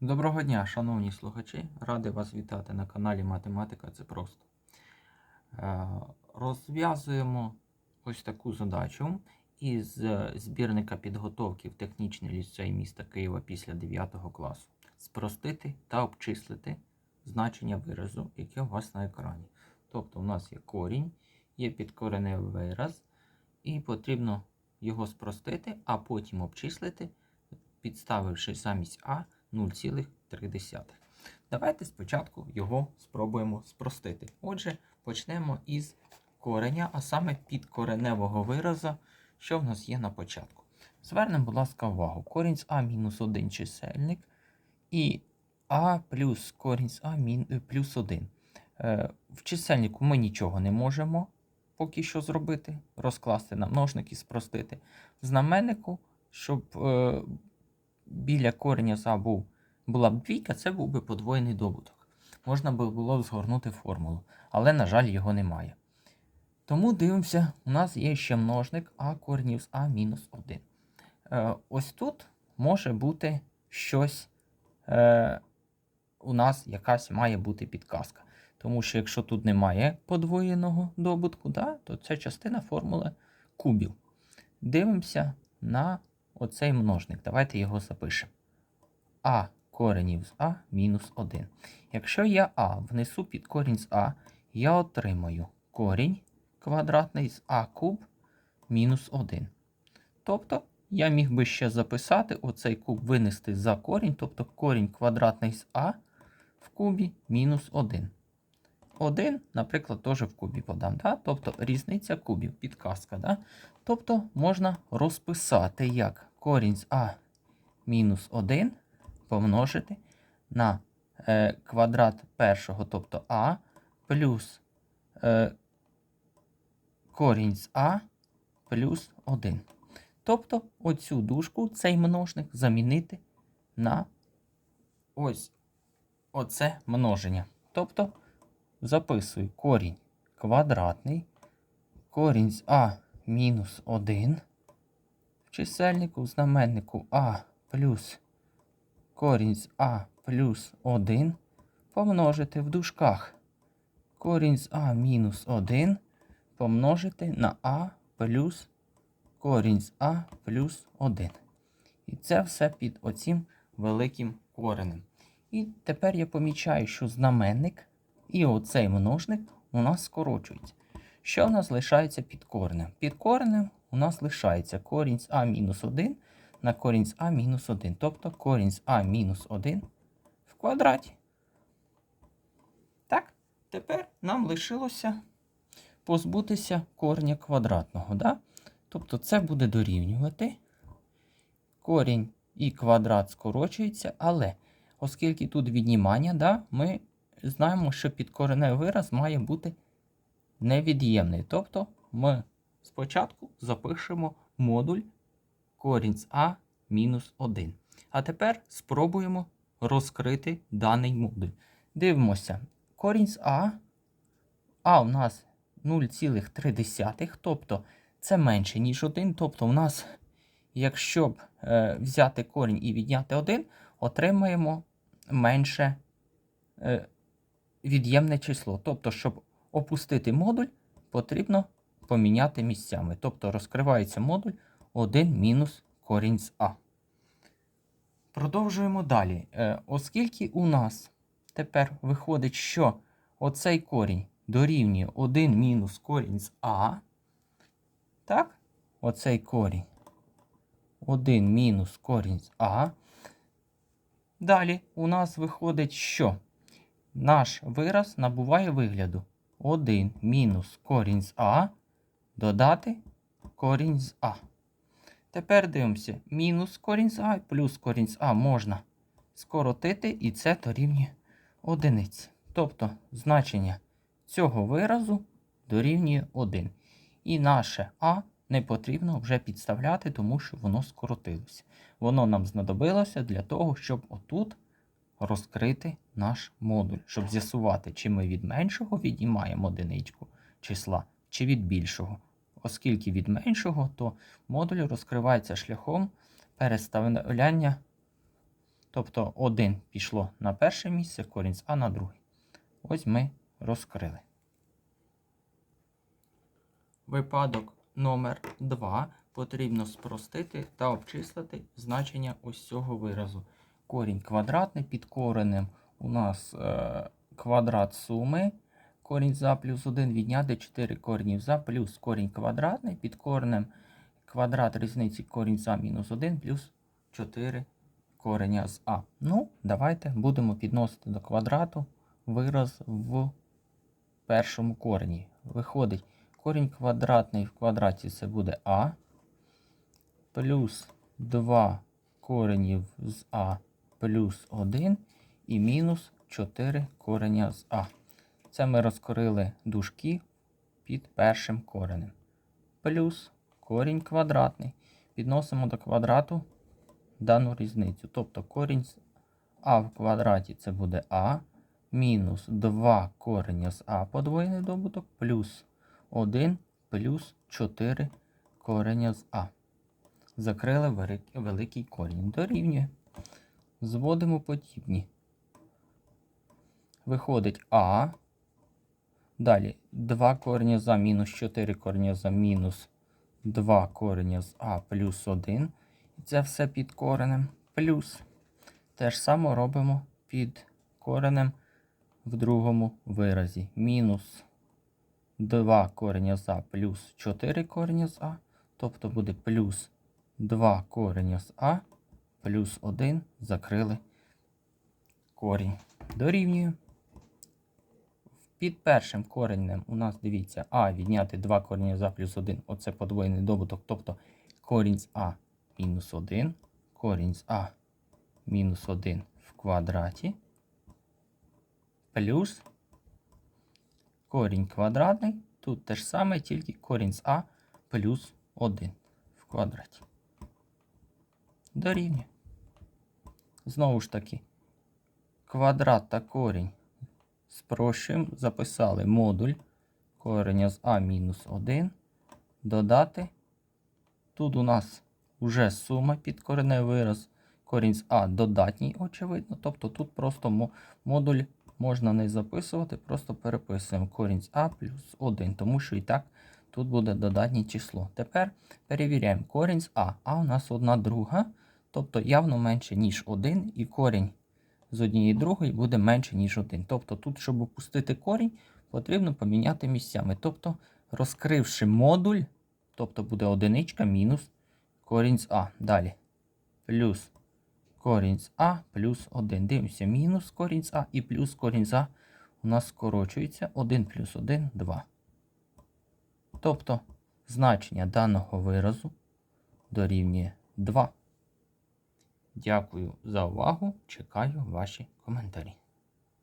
Доброго дня, шановні слухачі! Радий вас вітати на каналі Математика це просто. Е, Розв'язуємо ось таку задачу із е, збірника підготовки в технічний ліцей міста Києва після 9 класу. Спростити та обчислити значення виразу, яке у вас на екрані. Тобто, у нас є корінь, є підкореневий вираз, і потрібно його спростити, а потім обчислити, підставивши замість А 0,3. Давайте спочатку його спробуємо спростити. Отже, почнемо із кореня, а саме підкореневого вираза, що в нас є на початку. Звернемо, будь ласка, увагу. Корінь з А мінус 1 чисельник і А плюс корінь з А е, плюс 1. Е, в чисельнику ми нічого не можемо поки що зробити, розкласти на і спростити. В знаменнику, щоб е, біля кореня за була б двійка, це був би подвоєний добуток. Можна би було б згорнути формулу, але, на жаль, його немає. Тому дивимося, у нас є ще множник а коренів з а мінус 1. Е, ось тут може бути щось, е, у нас якась має бути підказка. Тому що якщо тут немає подвоєного добутку, да, то це частина формули кубів. Дивимося на оцей множник. Давайте його запишемо. А коренів з А мінус 1. Якщо я А внесу під корінь з А, я отримаю корінь квадратний з А куб мінус 1. Тобто я міг би ще записати оцей куб винести за корінь, тобто корінь квадратний з А в кубі мінус 1. 1, наприклад, теж в кубі подам. Да? Тобто різниця кубів, підказка. Да? Тобто можна розписати як корінь з А мінус 1 помножити на е, квадрат першого, тобто А, плюс е, корінь з А плюс 1. Тобто оцю дужку, цей множник замінити на ось оце множення. Тобто записую корінь квадратний, корінь з А мінус 1 в чисельнику, в знаменнику А плюс корінь з А плюс 1 помножити в дужках. Корінь з А мінус 1 помножити на А плюс корінь з А плюс 1. І це все під оцім великим коренем. І тепер я помічаю, що знаменник і оцей множник у нас скорочується. Що в нас лишається під коренем? Під коренем у нас лишається корінь з А мінус 1 на корінь з А мінус 1. Тобто корінь з А мінус 1 в квадраті. Так, тепер нам лишилося позбутися кореня квадратного. Да? Тобто це буде дорівнювати. Корінь і квадрат скорочується, але оскільки тут віднімання, да, ми знаємо, що підкореневий вираз має бути невід'ємний. Тобто ми спочатку запишемо модуль корінь з А мінус 1. А тепер спробуємо розкрити даний модуль. Дивимося, корінь з А. А у нас 0,3, тобто це менше, ніж 1. Тобто, у нас, якщо б е, взяти корінь і відняти 1, отримаємо менше е, від'ємне число. Тобто, щоб опустити модуль, потрібно поміняти місцями. Тобто розкривається модуль 1 мінус корінь з А. Продовжуємо далі. Е, Оскільки у нас тепер виходить, що оцей корінь дорівнює 1 мінус корінь з А. Так, оцей корінь 1 мінус корінь з А. Далі у нас виходить, що наш вираз набуває вигляду 1 мінус корінь з А додати корінь з А. Тепер дивимося, мінус корінь з А плюс корінь з А можна скоротити, і це дорівнює одиниці. Тобто значення цього виразу дорівнює 1. І наше А не потрібно вже підставляти, тому що воно скоротилося. Воно нам знадобилося для того, щоб отут розкрити наш модуль, щоб з'ясувати, чи ми від меншого віднімаємо одиничку числа, чи від більшого. Оскільки від меншого, то модуль розкривається шляхом переставляння, Тобто 1 пішло на перше місце, корінь з А на друге. Ось ми розкрили. Випадок номер 2 потрібно спростити та обчислити значення ось цього виразу. Корінь квадратний під коренем у нас е, квадрат суми. Корінь за плюс 1 відняти 4 коренів за плюс корінь квадратний під коренем квадрат різниці корінь за мінус 1 плюс 4 кореня з А. Ну, давайте будемо підносити до квадрату вираз в першому корені. Виходить, корінь квадратний в квадраті це буде А. Плюс 2 коренів з А плюс 1 і мінус 4 кореня з А. Це ми розкорили дужки під першим коренем. Плюс корінь квадратний. Підносимо до квадрату дану різницю. Тобто корінь з А в квадраті це буде А. Мінус 2 кореня з А подвоєний добуток, плюс 1 плюс 4 кореня з А. Закрили великий корінь. Дорівнює. Зводимо подібні. Виходить А. Далі 2 кореня за мінус 4 кореня за мінус 2 кореня з А плюс 1. І це все під коренем. Плюс. Те ж саме робимо під коренем в другому виразі. Мінус 2 кореня з А плюс 4 кореня з А. Тобто буде плюс 2 кореня з А плюс 1 закрили корінь. Дорівнює. Під першим коренем у нас, дивіться, А відняти 2 корення за плюс 1. Оце подвоєний добуток. Тобто корінь з А мінус 1, корінь з А мінус 1 в квадраті. Плюс корінь квадратний. Тут те ж саме, тільки корінь з А плюс 1 в квадраті. Дорівнює. Знову ж таки, квадрат та корінь спрощуємо, записали модуль кореня з А мінус 1. Додати. Тут у нас вже сума під кореневий вираз. Корінь з А додатній, очевидно. Тобто тут просто модуль можна не записувати, просто переписуємо корінь з А плюс 1, тому що і так тут буде додатнє число. Тепер перевіряємо корінь з А. А у нас одна друга, тобто явно менше, ніж 1, і корінь з однієї другої буде менше, ніж 1. Тобто тут, щоб опустити корінь, потрібно поміняти місцями. Тобто, розкривши модуль, тобто буде одиничка мінус корінь з А. Далі. Плюс корінь з А плюс 1. Дивимося, мінус корінь з А і плюс корінь з А у нас скорочується 1 плюс 1 2. Тобто значення даного виразу дорівнює 2. Дякую за увагу. Чекаю ваші коментарі.